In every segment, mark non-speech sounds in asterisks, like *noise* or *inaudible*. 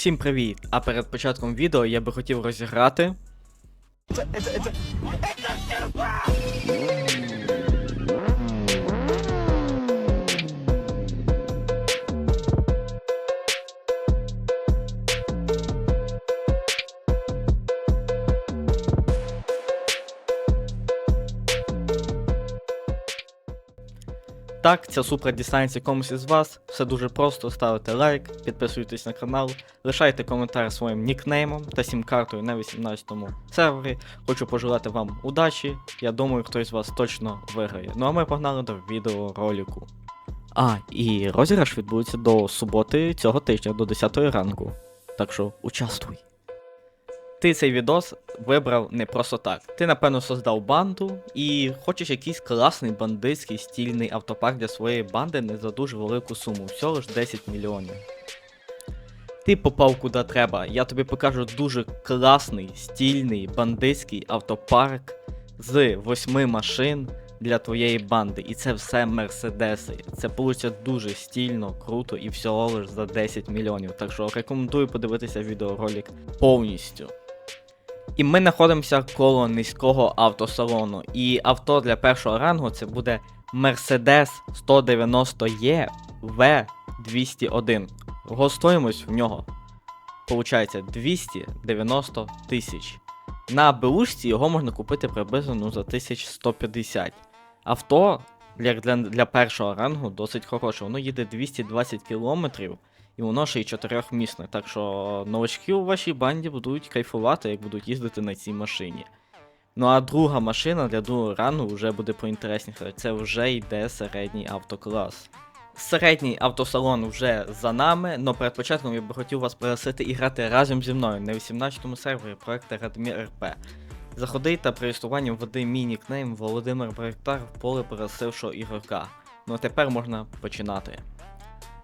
Всім привіт! А перед початком відео я би хотів розіграти. Так, ця супра дістанеться комусь із вас. Все дуже просто, ставите лайк, підписуйтесь на канал, лишайте коментар своїм нікнеймом та сім-картою на 18-му сервері. Хочу пожелати вам удачі. Я думаю, хтось з вас точно виграє. Ну а ми погнали до відеоролику. А, і розіграш відбудеться до суботи цього тижня, до 10 ранку. Так що участвуй. Ти цей відос вибрав не просто так. Ти, напевно, создав банду і хочеш якийсь класний бандитський стільний автопарк для своєї банди не за дуже велику суму, всього лиш 10 мільйонів. Ти попав куди треба. Я тобі покажу дуже класний, стільний бандитський автопарк з восьми машин для твоєї банди. І це все мерседеси. Це вийде дуже стільно, круто і всього лиш за 10 мільйонів. Так що рекомендую подивитися відеоролик повністю. І ми знаходимося коло низького автосалону. І авто для першого рангу це буде Mercedes 190E V201. Гостоїмость в нього получається 290 тисяч. На БУшці його можна купити приблизно ну, за 1150. Авто для, для, для першого рангу досить хороше. Воно їде 220 кілометрів. І воно ще й чотирьохмісне, так що новачки у вашій банді будуть кайфувати, як будуть їздити на цій машині. Ну а друга машина для другого рану вже буде поінтересніше. Це вже йде середній автоклас. Середній автосалон вже за нами, але перед початком я би хотів вас пригласити і грати разом зі мною на 18-му сервері проекту Радмір РП. Заходи та при реєструванні введи мій нікнейм Володимир Проєктар в поле пересившого ігрока. Ну а тепер можна починати.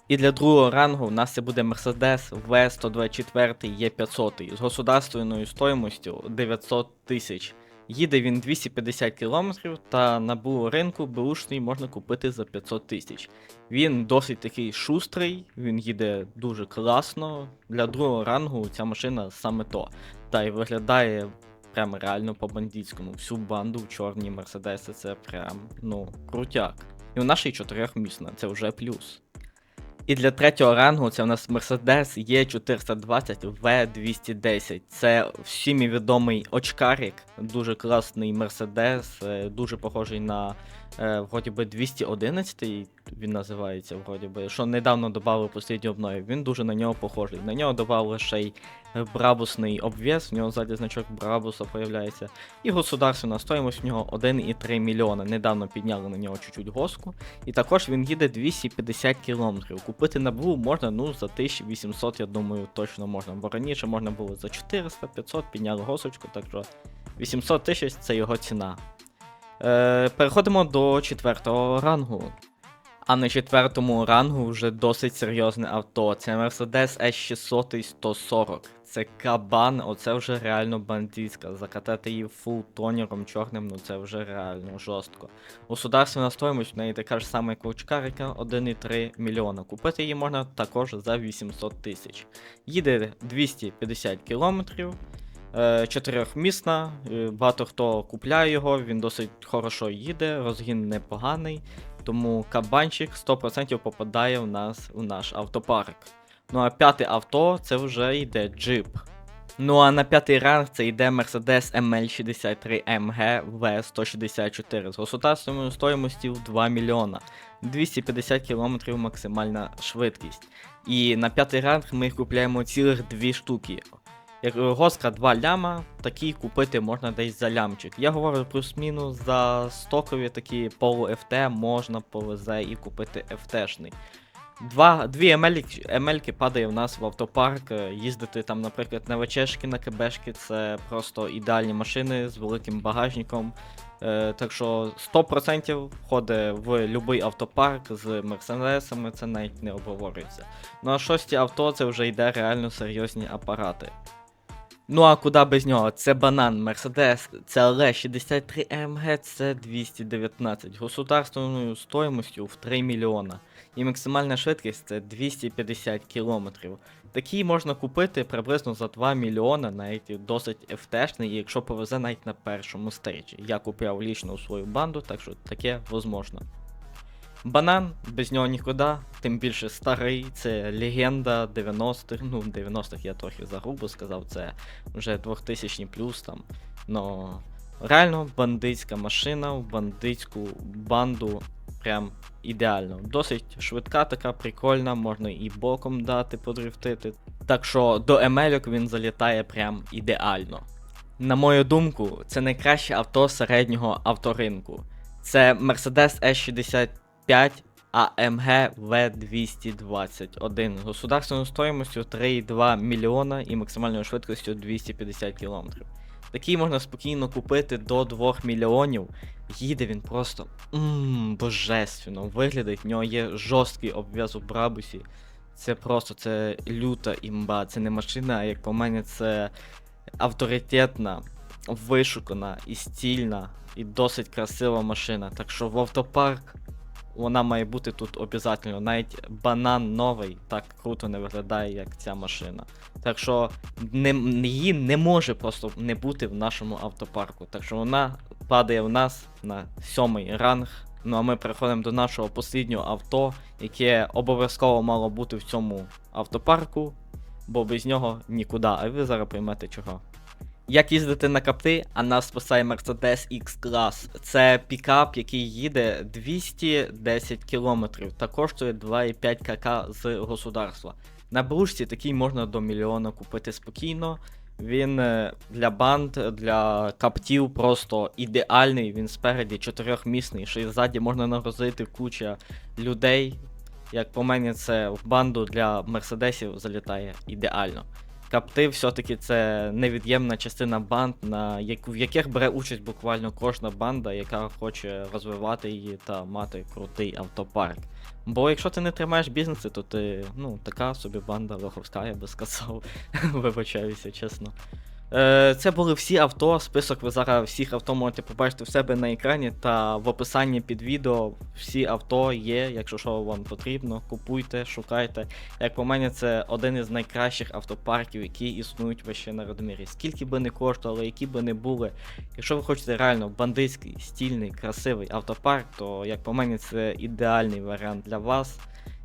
І для другого рангу в нас це буде Mercedes V124 E500 з государственною стоїмостю 900 тисяч. Їде він 250 км та на БУ ринку бушний можна купити за 500 тисяч. Він досить такий шустрий, він їде дуже класно. Для другого рангу ця машина саме то. Та й виглядає прям реально по-бандитському. Всю банду в чорній Мерседеси це прям ну крутяк. І у нашій чотирьохмісна, це вже плюс. І для третього рангу це у нас Mercedes E420 V210. Це всім відомий очкарик, дуже класний Mercedes, е, дуже похожий на е, вроді би 211 він називається, вроді би, що недавно додали послідню обнові. Він дуже на нього похожий. На нього додали ще й брабусний обвес, в нього ззаді значок Брабуса появляється. І государственна стоїмость в нього 1,3 мільйона. Недавно підняли на нього чуть-чуть госку. І також він їде 250 кілометрів. Купити на БУ можна ну за 1800, я думаю, точно можна. Бо раніше можна було за 400-500, підняли госочку, так що 800 тисяч це його ціна. Е, переходимо до четвертого рангу. А на четвертому рангу вже досить серйозне авто. Це Mercedes S600 140. Це кабан, оце вже реально бандитська. Закатати її фул тонером чорним, ну це вже реально жорстко. Государственна стоїмость в неї така ж сама, як у Чкарика, 1,3 мільйона. Купити її можна також за 800 тисяч. Їде 250 кілометрів. Е, Чотирьохмісна, е, багато хто купляє його, він досить хорошо їде, розгін непоганий, тому кабанчик 100% попадає в нас у наш автопарк. Ну а п'яте авто це вже йде джип. Ну а на п'ятий ранг це йде Mercedes ML63 MG V164 з государственною стоїмостю в 2 мільйона. 250 км максимальна швидкість. І на п'ятий ранг ми купляємо цілих дві штуки. Як госка 2 ляма, такі купити можна десь за лямчик. Я говорю плюс-мінус за стокові такі полу FT можна повезе і купити FT-шний. Два, дві емельки, падає в нас в автопарк. е, Їздити там, наприклад, на ВЧшки, на КБшки це просто ідеальні машини з великим багажником. Е, так що 100% входить в будь-який автопарк з мерседесами, це навіть не обговорюється. Ну а шості авто це вже йде реально серйозні апарати. Ну а куди без нього? Це банан, Mercedes, CLE 63 AMG, це 219, государственною стоїмостю в 3 мільйона. І максимальна швидкість це 250 км. Такий можна купити приблизно за 2 мільйона, навіть досить FT-шний, і якщо повезе навіть на першому стейджі. Я купляв лічно свою банду, так що таке возможно. Банан, без нього нікуди, тим більше старий, це легенда 90-х, ну 90-х я трохи загрубо сказав, це вже 2000 плюс там. Но реально бандитська машина в бандитську банду прям ідеально. Досить швидка, така прикольна, можна і боком дати, подрифтити. Так що до емельок він залітає прям ідеально. На мою думку, це найкраще авто середнього авторинку. Це Mercedes S65 AMG V221 государственною стоїмостю 3,2 мільйона і максимальною швидкістю 250 км. Такий можна спокійно купити до 2 мільйонів. Їде він просто мм, божественно. Виглядить, в нього є жорсткий обв'яз у брабусі. Це просто це люта імба. Це не машина, а як по мене, це авторитетна, вишукана і стільна, і досить красива машина. Так що в автопарк вона має бути тут обов'язково. Навіть банан новий так круто не виглядає, як ця машина. Так що не, її не може просто не бути в нашому автопарку. Так що вона падає в нас на сьомий ранг. Ну а ми переходимо до нашого посліднього авто, яке обов'язково мало бути в цьому автопарку, бо без нього нікуди. А ви зараз поймете чого. Як їздити на капти, а нас спасає Mercedes X-Class. Це пікап, який їде 210 км та коштує 2,5 кк з государства. На брушці такий можна до мільйона купити спокійно. Він е, для банд, для каптів просто ідеальний. Він спереді чотирьохмісний, ще й ззаді можна нагрузити куча людей. Як по мені, це в банду для мерседесів залітає ідеально. Капти все-таки це невід'ємна частина банд, на яку, в яких бере участь буквально кожна банда, яка хоче розвивати її та мати крутий автопарк. Бо якщо ти не тримаєш бізнеси, то ти, ну, така собі банда лоховська, я би сказав. *laughs* Вибачаюся, чесно. Е, Це були всі авто. Список ви зараз всіх авто можете побачити в себе на екрані та в описанні під відео всі авто є. Якщо що вам потрібно, купуйте, шукайте. Як по мені, це один із найкращих автопарків, які існують вище на Радомірі. Скільки би не коштували, які би не були. Якщо ви хочете реально бандитський, стільний, красивий автопарк, то як по мені, це ідеальний варіант для вас.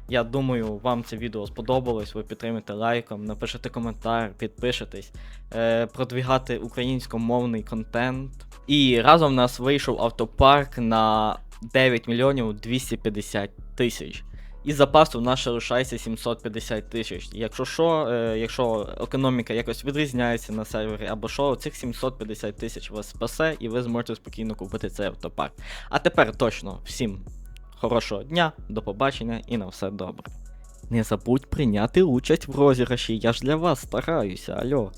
Я думаю, вам це відео сподобалось. Ви підтримаєте лайком, напишете коментар, підпишетесь, е, продвігати українськомовний контент. І разом в нас вийшов автопарк на 9 мільйонів 250 тисяч. І запасу в нас ще лишається 750 тисяч. Якщо що, е, якщо економіка якось відрізняється на сервері або що, цих 750 тисяч вас спасе, і ви зможете спокійно купити цей автопарк. А тепер точно всім хорошого дня, до побачення і на все добре. Не забудь прийняти участь в розіграші, я ж для вас стараюся, альо.